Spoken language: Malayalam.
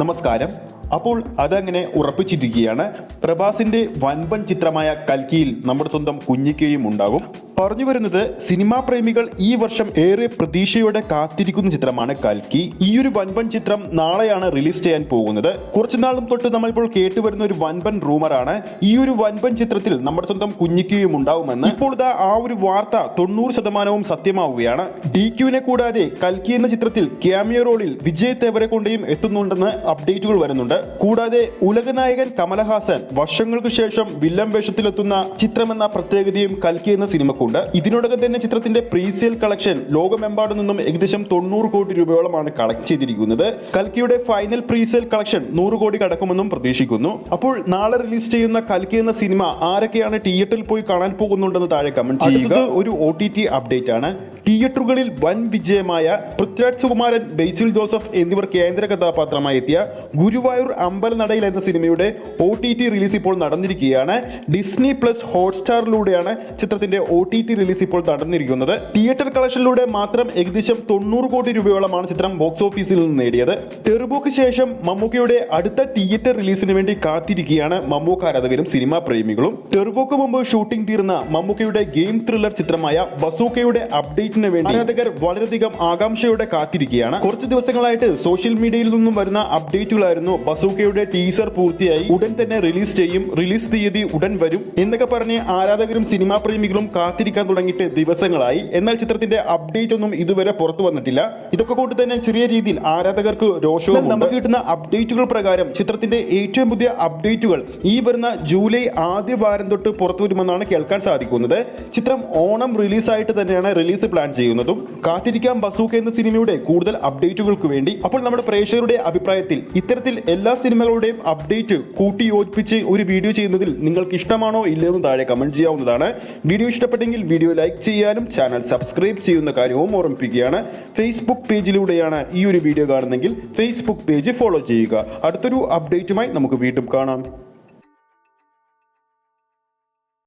നമസ്കാരം. അപ്പോൾ അതങ്ങനെ ഉറപ്പിച്ചിരിക്കുകയാണ്. പ്രഭാസിന്റെ വൻപൻ ചിത്രമായ കൽക്കിയിൽ നമ്മുടെ സ്വന്തം കുഞ്ഞിക്കയും ഉണ്ടാകും. പറഞ്ഞു വരുന്നത് സിനിമാ പ്രേമികൾ ഈ വർഷം ഏറെ പ്രതീക്ഷയോടെ കാത്തിരിക്കുന്ന ചിത്രമാണ് കൽക്കി. ഈ ഒരു വൻപൻ ചിത്രം നാളെയാണ് റിലീസ് ചെയ്യാൻ പോകുന്നത്. കുറച്ചുനാളും തൊട്ട് നമ്മളിപ്പോൾ കേട്ടുവരുന്ന ഒരു വൻപൻ റൂമറാണ്. ഈ ഒരു വൻപൻ ചിത്രത്തിൽ നമ്മുടെ സ്വന്തം കുഞ്ഞിക്കയും ഉണ്ടാവുമെന്ന് ഇപ്പോൾ ഇതാ ആ ഒരു വാർത്ത തൊണ്ണൂറ് ശതമാനവും സത്യമാവുകയാണ്. ഡി ക്യുവിനെ കൂടാതെ കൽക്കി എന്ന ചിത്രത്തിൽ ക്യാമിയോ റോളിൽ വിജയ് തേവരെ കൊണ്ടേയും എത്തുന്നുണ്ടെന്ന് അപ്ഡേറ്റുകൾ വരുന്നുണ്ട്. കൂടാതെ ഉലകനായകൻ കമലഹാസൻ വർഷങ്ങൾക്ക് ശേഷം വില്ലൻ വേഷത്തിലെത്തുന്ന ചിത്രമെന്ന പ്രത്യേകതയും കൽക്കി എന്ന സിനിമക്കുണ്ട്. ഇതിനോടകം തന്നെ ചിത്രത്തിന്റെ പ്രീസെയിൽ കളക്ഷൻ ലോകമെമ്പാടും നിന്നും ഏകദേശം തൊണ്ണൂറ് കോടി രൂപയോളമാണ് കളക്ട് ചെയ്തിരിക്കുന്നത്. കൽക്കിയുടെ ഫൈനൽ പ്രീസെയിൽ കളക്ഷൻ നൂറ് കോടി കടക്കുമെന്നും പ്രതീക്ഷിക്കുന്നു. അപ്പോൾ നാളെ റിലീസ് ചെയ്യുന്ന കൽക്കി എന്ന സിനിമ ആരൊക്കെയാണ് തിയേറ്ററിൽ പോയി കാണാൻ പോകുന്നുണ്ടെന്ന് താഴെ കമന്റ് ചെയ്യുക. ഒരു ഒ അപ്ഡേറ്റ് ആണ്. തിയേറ്ററുകളിൽ വൻ വിജയമായ പൃഥ്വിരാജ് സുകുമാരൻ ബേസിൽ ജോസഫ് എന്നിവർ കേന്ദ്ര കഥാപാത്രമായി എത്തിയ ഗുരുവായൂർ അമ്പലനടയിൽ എന്ന സിനിമയുടെ ഒ ടി ടി റിലീസ് ഇപ്പോൾ നടന്നിരിക്കുകയാണ്. ഡിസ്നി പ്ലസ് ഹോട്ട്സ്റ്റാറിലൂടെയാണ് ചിത്രത്തിന്റെ ഒ ടി ടി റിലീസ് ഇപ്പോൾ നടന്നിരിക്കുന്നത്. തിയേറ്റർ കളക്ഷനിലൂടെ മാത്രം ഏകദേശം തൊണ്ണൂറ് കോടി രൂപയോളമാണ് ചിത്രം ബോക്സ് ഓഫീസിൽ നിന്ന് നേടിയത്. ടെർബോക്ക് ശേഷം മമ്മൂക്കയുടെ അടുത്ത തിയേറ്റർ റിലീസിന് വേണ്ടി കാത്തിരിക്കുകയാണ് മമ്മൂക്ക ആരാധകരും സിനിമാ പ്രേമികളും. ടെർബോക്ക് മുമ്പ് ഷൂട്ടിംഗ് തീർന്ന മമ്മൂക്കയുടെ ഗെയിം ത്രില്ലർ ചിത്രമായ ബസൂക്കയുടെ അപ്ഡേറ്റിന് വേണ്ടി ആരാധകർ വളരെയധികം ആകാംക്ഷയോടെ കാത്തിരിക്കുകയാണ്. കുറച്ച് ദിവസങ്ങളായിട്ട് സോഷ്യൽ മീഡിയയിൽ നിന്നും വരുന്ന അപ്ഡേറ്റുകളായിരുന്നു. ബസൂക്കയുടെ ടീസർ പൂർത്തിയായി. ഉടൻ തന്നെ റിലീസ് ചെയ്യും. റിലീസ് തീയതി ഉടൻ വരും എന്നൊക്കെ പറഞ്ഞ് ആരാധകരും സിനിമാ പ്രേമികളും കാത്തിരിക്കാൻ തുടങ്ങിയിട്ട് ദിവസങ്ങളായി. എന്നാൽ ചിത്രത്തിന്റെ അപ്ഡേറ്റ് ഒന്നും ഇതുവരെ പുറത്തു വന്നിട്ടില്ല. ഇതൊക്കെ കൊണ്ട് തന്നെ ചെറിയ രീതിയിൽ ആരാധകർക്ക് രോഷവും നമുക്ക് കിട്ടുന്ന അപ്ഡേറ്റുകൾ പ്രകാരം ചിത്രത്തിന്റെ ഏറ്റവും പുതിയ അപ്ഡേറ്റുകൾ ഈ വരുന്ന ജൂലൈ ആദ്യ വാരം തൊട്ട് പുറത്തു വരുമെന്നാണ് കേൾക്കാൻ സാധിക്കുന്നത്. ചിത്രം ഓണം റിലീസായിട്ട് തന്നെയാണ് റിലീസ് പ്ലാൻ ചെയ്യുന്നതും കാത്തിരിക്കാം ബസൂക്ക എന്ന സിനിമയുടെ കൂടുതൽ അപ്ഡേറ്റുകൾക്ക് വേണ്ടി. അപ്പോൾ നമ്മുടെ പ്രേക്ഷകരുടെ അഭിപ്രായത്തിൽ ഇത്തരത്തിൽ എല്ലാ സിനിമകളുടെയും അപ്ഡേറ്റ് കൂട്ടി യോജിപ്പിച്ച് ഒരു വീഡിയോ ചെയ്യുന്നതിൽ നിങ്ങൾക്ക് ഇഷ്ടമാണോ ഇല്ലയോ എന്ന് താഴെ കമന്റ് ചെയ്യാവുന്നതാണ്. വീഡിയോ ഇഷ്ടപ്പെട്ടെങ്കിൽ വീഡിയോ ലൈക്ക് ചെയ്യാനും ചാനൽ സബ്സ്ക്രൈബ് ചെയ്യുന്ന കാര്യവും ഓർമ്മിപ്പിക്കുകയാണ്. ഫേസ്ബുക്ക് പേജിലൂടെയാണ് ഈ ഒരു വീഡിയോ കാണുന്നതെങ്കിൽ ഫേസ്ബുക്ക് പേജ് ഫോളോ ചെയ്യുക. അടുത്തൊരു അപ്ഡേറ്റുമായി നമുക്ക് വീണ്ടും കാണാം.